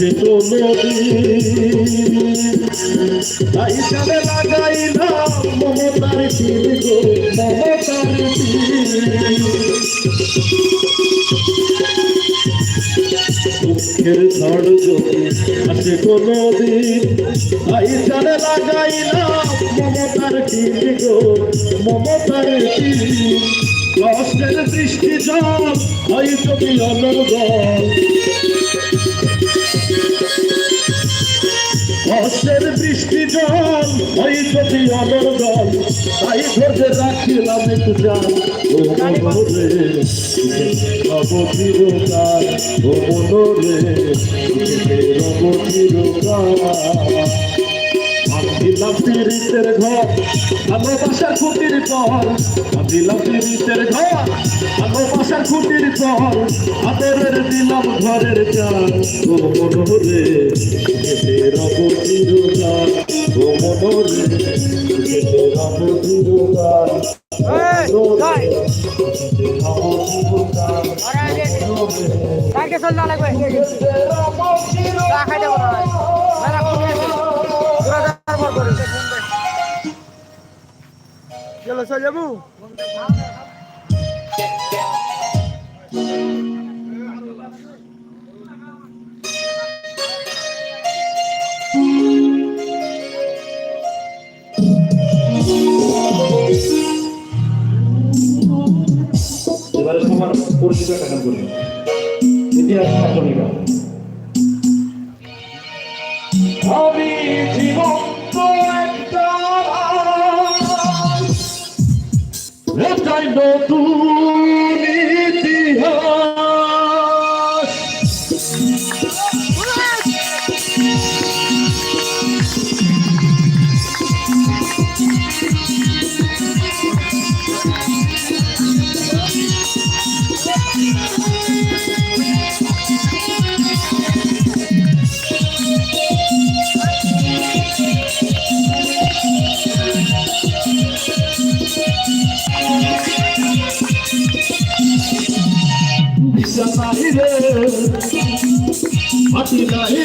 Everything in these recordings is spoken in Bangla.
আসে তো নদী তাই কানে লাগাইলাম মমতার তীর গো মমতার দুঃখের ঝড় যদি আসে তো নদী তাই কানে লাগাইলাম মমতার তীর মমতার তীর কষ্টের বৃষ্টি জল, হয় যদি অনর্গল। কষ্টের বৃষ্টি জল ওই যদি অনর্গল তাই ধরে রাখিলাম একটু জান ও মনোরে রব ও মনোরে রব চিরকাল দিলাম পীড়িতের ঘর ভালোবাসার খুঁটির পর দিলাম পীড়িতের ঘর ভালোবাসার খুঁটির পর আদরের দিলাম ঘরের চাল ও মনোরে রব চিরকাল ও মনোরে চল না লাগবে। চলো চল যাব এবারে সবার পরিচিত একটা গান করবেন ইতিহাস ছাত্রলীগা নতুন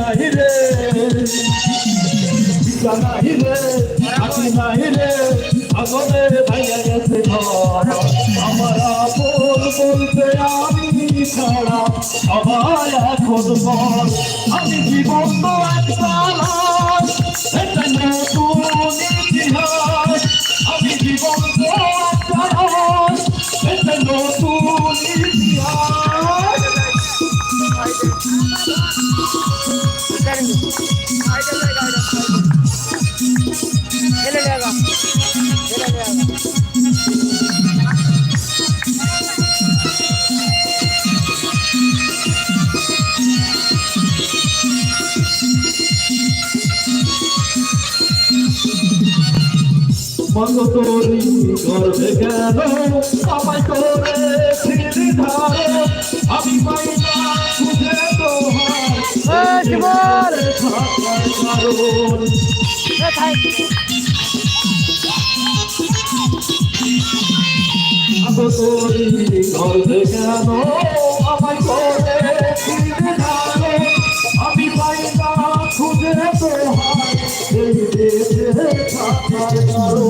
নাহি রে। ইচ্ছা নাহি রে হাতি নাহি রে। আগনে ভাইয়া গেছে ঘর। আমার আপন বলতে আমি ছাড়া? সবাই এখন পর আমি জীবন তো এটা নতুন ইতিহাস। আমি জীবন বন্ধ তোরি করবে কেন আমায় করে ফিরে ধারে আমি পাই না খুঁজে তোমার জীবন থাকার কারণ। বন্ধ তোরি করবে কেন আমায় করে ফিরে ধারে আমি পাই না খুঁজে তোমার এই দেশে থাকার কারণ।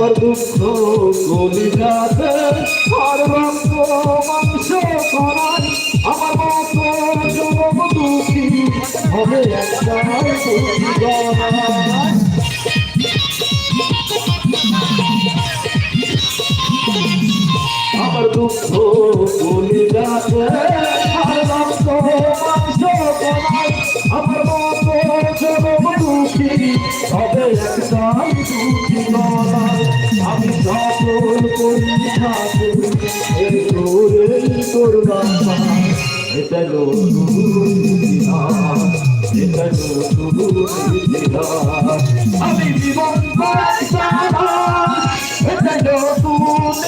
আমার দুঃখ গলি যাতে আর রক্ত মাংস করাই, আমার মতো জনম দুঃখী হবে গলায়। আমার দুঃখ গলি যাতে আর দুঃখী গলায়। আমি সকল করি ঠাকুর করলাম এটা আমি জীবন নতুন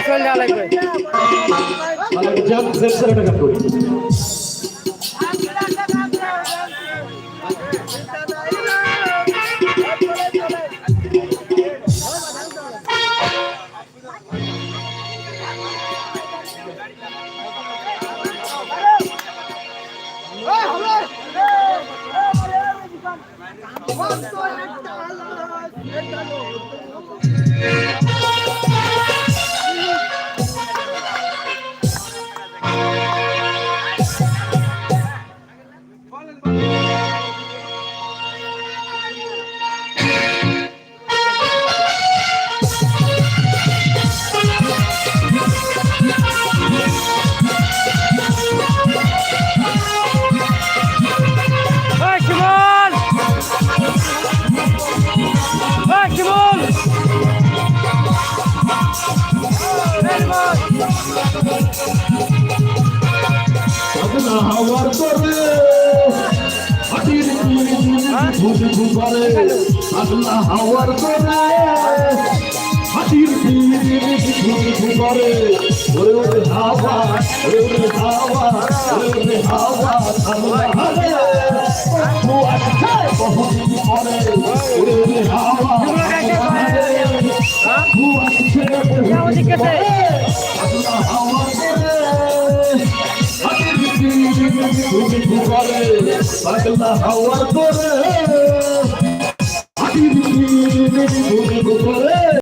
দে দেওয়া লাগবে ঘুরে ঘুরে আগলা হাওয়ার করে হাটির ঘুরে ঘুরে ওরে ওরে হাওয়া ওরে ওরে হাওয়া ওরে ওরে হাওয়া আগলা হাওয়া ও আচ্ছা বহুত পরে তুমি ভুগলে পাগলা হাওয়ার করে হাতি তুমি ভুগলে